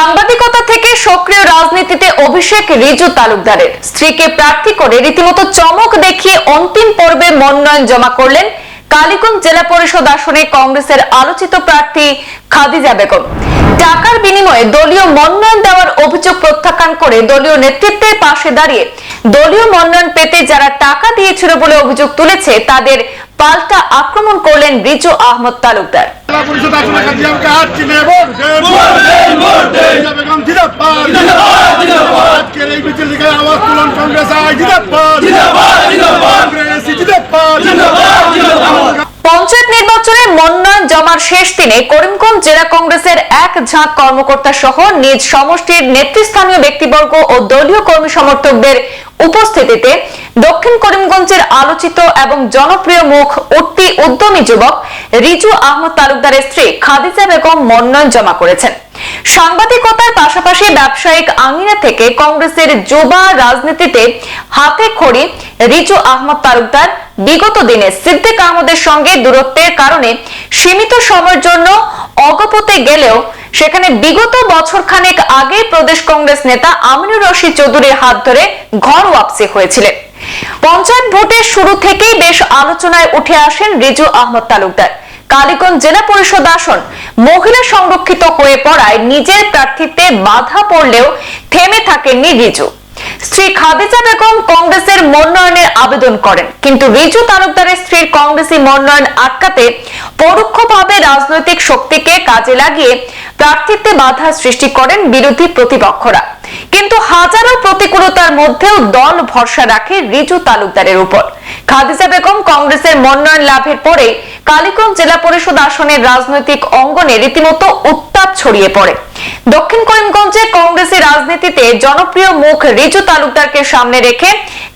সাংবাদিকতা থেকে সক্রিয় রাজনীতিতে অভিষেক রিজু তালুকদারের। স্ত্রীকে প্রার্থী করে রীতিমতো চমক দেখিয়ে অন্তিম পর্বে মনোনয়ন জমা করলেন কালীগঞ্জ জেলা পরিষদ আসনে কংগ্রেসের আলোচিত প্রার্থী খাদিজা বেগম। টাকার বিনিময়ে দলীয় মনোনয়ন দেওয়ার অভিযোগ প্রত্যাখ্যান করে দলীয় নেতৃত্বের পাশে দাঁড়িয়ে দলীয় মনোনয়ন পেতে যারা টাকা দিয়েছিল বলে অভিযোগ তুলেছে তাদের পাল্টা আক্রমণ করলেন রিজু আহমদ তালুকদার। জিন্দাবাদ পঞ্চায়েত নির্বাচনে মনোনয়ন জমার শেষ দিনে করিমগঞ্জ জেলা কংগ্রেসের এক ঝাঁক কর্মকর্তা সহ নিজ সমষ্টির নেতৃস্থানীয় ব্যক্তিবর্গ ও দলীয় কর্মী সমর্থকদের উপস্থিতিতে দক্ষিণ করিমগঞ্জের আলোচিত এবং জনপ্রিয় মুখ উঠতি উদ্যমী যুবক রিজু আহমদ তালুকদারের স্ত্রী খাদিজা বেগম মনোনয়ন জমা করেছেন। সাংবাদিকতার পাশাপাশি ব্যবসায়িক আঙিনা থেকে কংগ্রেসের যুবা রাজনীতিতে হাতে খড়ি রিজু আহমদ তালুকদার। বিগত দিনে সিদ্দিক আহমদের সঙ্গে দূরত্বের কারণে সীমিত সময়ের জন্য অগপতে গেলেও সেখানে বিগত বছর খানেক আগে প্রদেশ কংগ্রেস নেতা আমিনুর রশিদ চৌধুরীর হাত ধরে ঘর ওয়াপসি হয়েছিলেন। পঞ্চায়েত ভোটের শুরু থেকেই বেশ আলোচনায় উঠে আসেন রিজু আহমদ তালুকদার। কালীগঞ্জ জেলা পরিষদ আসন মহিলা সংরক্ষিত হয়ে পড়ায় নিজের প্রার্থীতে বাধা পড়লেও থেমে থাকেননি রিজু। স্ত্রী খাদিজা বেগম কংগ্রেসের মনোনয়নের আবেদন করেন। কিন্তু রিজু তালুকদারের স্ত্রীর কংগ্রেসি মনোনয়ন আটকাতে পরোক্ষভাবে রাজনৈতিক শক্তিকে কাজে লাগিয়ে প্রার্থীত্বে বাধা সৃষ্টি করেন বিরোধী প্রতিপক্ষরা। কিন্তু হাজারো প্রতিকূলতার মধ্যেও দল ভরসা রাখে রিজু তালুকদারের উপর। খাদিজা বেগম কংগ্রেসের মনোনয়ন লাভের পরে কালীগঞ্জ জেলা পরিষদ আসনের রাজনৈতিক অঙ্গনে রীতিমতো উত্তাপ ছড়িয়ে পড়ে। দক্ষিণ করিমগঞ্জে কংগ্রেসের রাজনীতিতে জনপ্রিয় মুখ রিজু তালুকদারকে সামনে রেখে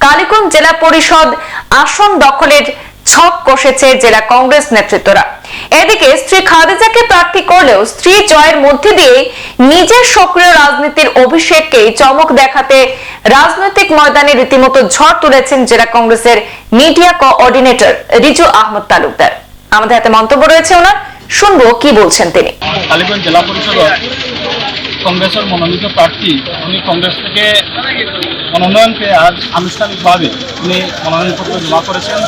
কালীগঞ্জ জেলা পরিষদ আসন দখলের ছক কষেছে জেলা কংগ্রেস নেতৃত্বরা। এদিকে স্ত্রী খাদিজাকে প্রার্থী করলেও স্ত্রী জয়ের মধ্যে দিয়ে নিজের সক্রিয় রাজনীতির অভিষেককে চমক দেখাতে রাজনৈতিক ময়দানে রীতিমতো ঝড় তুলেছেন জেলা কংগ্রেসের মিডিয়া কোঅর্ডিনেটর রিজু আহমদ তালুকদার। আমাদের হাতে মন্তব্য রয়েছে ওনার। শুনব কি বলছেন তিনি। কালীগঞ্জ জেলা পরিষদ কংগ্রেসের মনোনীত প্রার্থী, উনি কংগ্রেস থেকে মনোনয়ন পেয়ে আজ আনুষ্ঠানিকভাবে উনি মনোনয়নপত্র জমা করেছেন।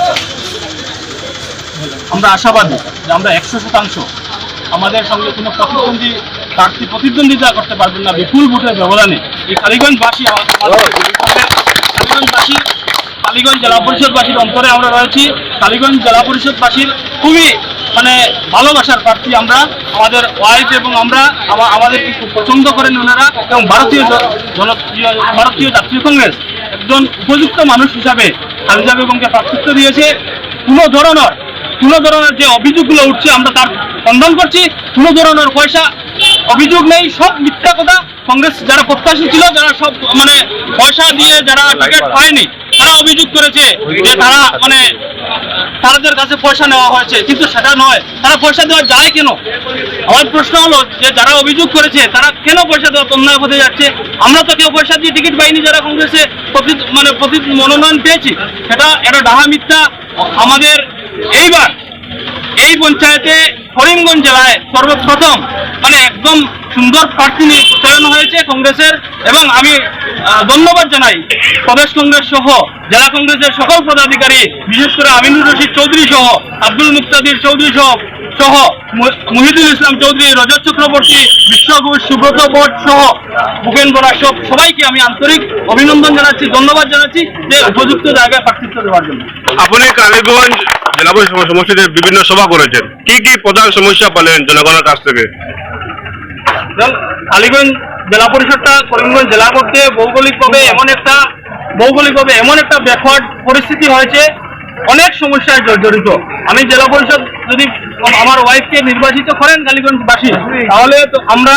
আমরা আশাবাদী যে আমরা একশো শতাংশ আমাদের সঙ্গে কোনো প্রতিদ্বন্দ্বী প্রার্থী প্রতিদ্বন্দ্বিতা করতে পারবেন না। বিপুল ভোটের ব্যবধানে এই কালীগঞ্জবাসী কালীগঞ্জবাসী, কালীগঞ্জ জেলা পরিষদবাসীর অন্তরে আমরা রয়েছি। কালীগঞ্জ জেলা পরিষদবাসীর খুবই মানে ভালোবাসার প্রার্থী আমরা, আমাদের ওয়াইফ এবং আমরা, আমা- আমাদেরকে খুব পছন্দ করেন ওনারা এবং ভারতীয় ভারতীয় জাতীয় কংগ্রেস একজন উপযুক্ত মানুষ হিসাবে খালিজা বেগমকে প্রার্থিত্ব দিয়েছে। কোনো ধরনের কোনো ধরনের যে অভিযোগগুলো উঠছে আমরা তার খণ্ডন করছি। কোনো ধরনের পয়সা অভিযোগ নেই, সব মিথ্যা কথা। কংগ্রেস যারা প্রত্যাশী ছিল, যারা সব মানে পয়সা দিয়ে যারা টিকিট পায়নি, তারা অভিযোগ করেছে যে তারা মানে তাদের কাছে পয়সা নেওয়া হয়েছে, কিন্তু সেটা নয়। তারা পয়সা দেওয়া যায় কেন? আমার প্রশ্ন হলো যে, যারা অভিযোগ করেছে, তারা কেন পয়সা দেওয়া অন্যায় হতে যাচ্ছে? আমরা তো কেউ পয়সা দিয়ে টিকিট পাইনি, যারা কংগ্রেসে মানে প্রতি মনোনয়ন পেয়েছি। সেটা এটা ডাহা মিথ্যা। আমাদের এইবার এই পঞ্চায়েতে করিমগঞ্জ জেলায় সর্বপ্রথম মানে একদম সুন্দর প্রার্থী নিয়ে চয়ন হয়েছে কংগ্রেসের এবং আমি ধন্যবাদ জানাই প্রদেশ কংগ্রেস সহ, জেলা কংগ্রেসের সকল পদাধিকারী, বিশেষ করে আমিনুর রশিদ চৌধুরী সহ, আব্দুল মুক্তাদির চৌধুরী সহ সহ মুহিদুল ইসলাম চৌধুরী, রজত চক্রবর্তী বিশ্বঘোষ সুব্রত ভট্ট সহ, ভূপেন বরা সব সবাইকে আমি আন্তরিক অভিনন্দন জানাচ্ছি, ধন্যবাদ জানাচ্ছি যে উপযুক্ত জায়গায় প্রার্থিত্ব দেওয়ার জন্য। আপনি কালীগঞ্জ জেলা পরিষদ সমষ্টিতে বিভিন্ন সভা করেছেন। কি কি প্রধান সমস্যা পেলেন জনগণের কাছ থেকে? আলিগঞ্জ জেলা পরিষদটা করিমগঞ্জ জেলার মধ্যে ভৌগোলিকভাবে এমন একটা, ভৌগোলিকভাবে এমন একটা ব্যাকওয়ার্ড পরিস্থিতি হয়েছে, অনেক সমস্যায় জড়িত। আমি জেলা পরিষদ যদি আমার ওয়াইফকে নির্বাচিত করেন কালীগঞ্জবাসী তাহলে তো আমরা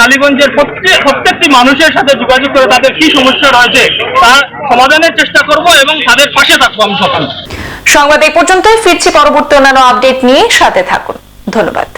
কালীগঞ্জের প্রত্যেক প্রত্যেকটি মানুষের সাথে যোগাযোগ করে তাদের কি সমস্যা রয়েছে, তার সমাধানের চেষ্টা করব এবং তাদের পাশে থাকব আমি সবসময় সংবাদ এই পর্যন্তই, ফিরছি পরবর্তী অন্যান্য আপডেট নিয়ে সাথে থাকুন। ধন্যবাদ।